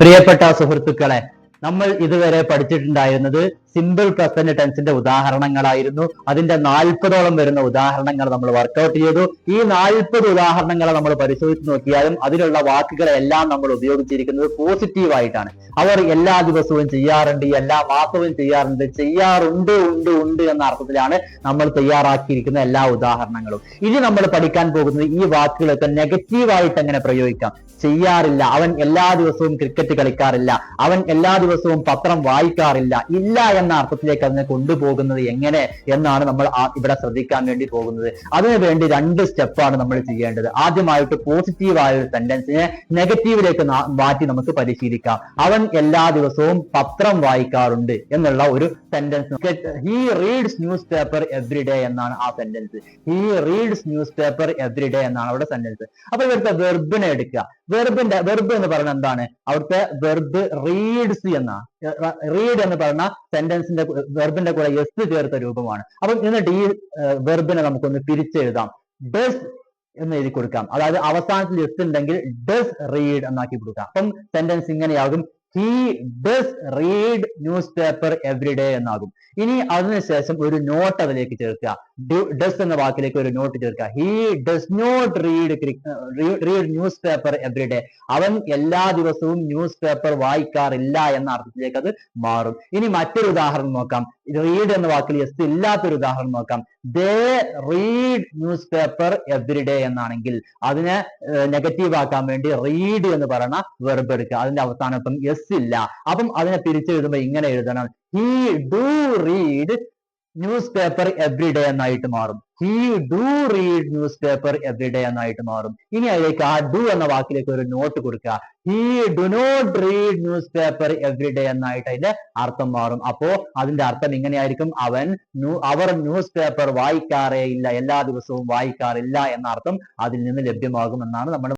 പ്രിയപ്പെട്ട സുഹൃത്തുക്കളെ നമ്മൾ ഇതുവരെ പഠിച്ചിട്ടുണ്ടായിരുന്നത് സിമ്പിൾ പ്രസന്റ് ടെൻസിന്റെ ഉദാഹരണങ്ങളായിരുന്നു. അതിന്റെ നാൽപ്പതോളം വരുന്ന ഉദാഹരണങ്ങൾ നമ്മൾ വർക്കൗട്ട് ചെയ്തു. ഈ നാൽപ്പത് ഉദാഹരണങ്ങൾ നമ്മൾ പരിശോധിച്ച് നോക്കിയാലും അതിലുള്ള വാക്കുകളെല്ലാം നമ്മൾ ഉപയോഗിച്ചിരിക്കുന്നത് പോസിറ്റീവ് ആയിട്ടാണ്. അവർ എല്ലാ ദിവസവും ചെയ്യാറുണ്ട് എല്ലാ മാസവും ചെയ്യാറുണ്ട് ചെയ്യാറുണ്ട് ഉണ്ട് ഉണ്ട് എന്ന അർത്ഥത്തിലാണ് നമ്മൾ തയ്യാറാക്കിയിരിക്കുന്ന എല്ലാ ഉദാഹരണങ്ങളും. ഇനി നമ്മൾ പഠിക്കാൻ പോകുന്നത് ഈ വാക്കുകളൊക്കെ നെഗറ്റീവ് ആയിട്ട് എങ്ങനെ പ്രയോഗിക്കാം? ചെയ്യാറില്ല അവൻ എല്ലാ ദിവസവും ക്രിക്കറ്റ് കളിക്കാറില്ല അവൻ എല്ലാ ദിവസവും പത്രം വായിക്കാറില്ല ഇല്ല എന്ന അർത്ഥത്തിലേക്ക് അതിനെ കൊണ്ടുപോകുന്നത് എങ്ങനെ എന്നാണ് നമ്മൾ ഇവിടെ ശ്രദ്ധിക്കാൻ വേണ്ടി പോകുന്നത്. അതിനു വേണ്ടി രണ്ട് സ്റ്റെപ്പാണ് നമ്മൾ ചെയ്യേണ്ടത്. ആദ്യമായിട്ട് പോസിറ്റീവ് ആയ ഒരു സെന്റൻസിനെ നെഗറ്റീവിലേക്ക് മാറ്റി നമുക്ക് പരിശീലിക്കാം. അവൻ എല്ലാ ദിവസവും പത്രം വായിക്കാറുണ്ട് എന്നുള്ള ഒരു sentence he reads newspaper every day എന്നാണ് ആ sentence he reads newspaper every day എന്നാണ് അവിടെ സെന്റൻസ് അപ്പൊ ഇവിടുത്തെ വെർബിനെ എടുക്കുക. വെർബിന്റെ വെർബ് എന്ന് പറഞ്ഞാൽ എന്താണ്? അവിടുത്തെ വെർബ് റീഡ്സ് എന്ന റീഡ് എന്ന് പറഞ്ഞ സെന്റൻസിന്റെ വെർബിന്റെ കൂടെ s ചേർത്ത രൂപമാണ്. അപ്പം എന്നിട്ട് ഈ വെർബിനെ നമുക്കൊന്ന് പിരിച്ചെഴുതാം does എന്ന് എഴുതി കൊടുക്കാം. അതായത് അവസാനത്തിൽ s ഉണ്ടെങ്കിൽ ഡസ് റീഡ് എന്നാക്കി കൊടുക്കാം. അപ്പം സെന്റൻസ് ഇങ്ങനെയാകും. Read newspaper every day എന്നാകും. ഇനി അതിനുശേഷം ഒരു നോട്ട് അതിലേക്ക് ചേർക്കുക. ഡസ് എന്ന വാക്കിലേക്ക് ഒരു നോട്ട് ചേർക്കുക. He does not read read every day അവൻ എല്ലാ ദിവസവും പേപ്പർ വായിക്കാറില്ല എന്ന അർത്ഥത്തിലേക്ക് അത് മാറും. ഇനി മറ്റൊരു ഉദാഹരണം നോക്കാം. റീഡ് എന്ന വാക്കിൽ എസ് ഇല്ലാത്തൊരു ഉദാഹരണം നോക്കാം. ന്യൂസ് പേപ്പർ എവറി ഡേ എന്നാണെങ്കിൽ അതിനെ നെഗറ്റീവ് ആക്കാൻ വേണ്ടി റീഡ് എന്ന് പറയുന്ന verb എടുക്കുക. അതിന്റെ അവസാനം ഇപ്പം എസ് ഇല്ല. അപ്പം അതിനെ പിരിച്ചെഴുതുമ്പോൾ ഇങ്ങനെ എഴുതണം. He do read newspaper every day എന്നായിട്ട് മാറും. He do read newspaper every day എന്നായിട്ട് മാറും. ഇനി അതിലേക്ക് ആ ഡു എന്ന വാക്കിലേക്ക് ഒരു നോട്ട് കൊടുക്കുക. He do not read newspaper every day എന്നായിട്ട് അതിന്റെ അർത്ഥം മാറും. അപ്പോ അതിന്റെ അർത്ഥം ഇങ്ങനെയായിരിക്കും. അവൻ അവർ ന്യൂസ് പേപ്പർ വായിക്കാറേ ഇല്ല. എല്ലാ ദിവസവും വായിക്കാറില്ല എന്ന അർത്ഥം അതിൽ നിന്ന് ലഭ്യമാകും എന്നാണ് നമ്മൾ